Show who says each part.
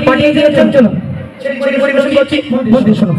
Speaker 1: পাঠিয়ে দিয়েছেন চলো পরিবেশন করছি শোনো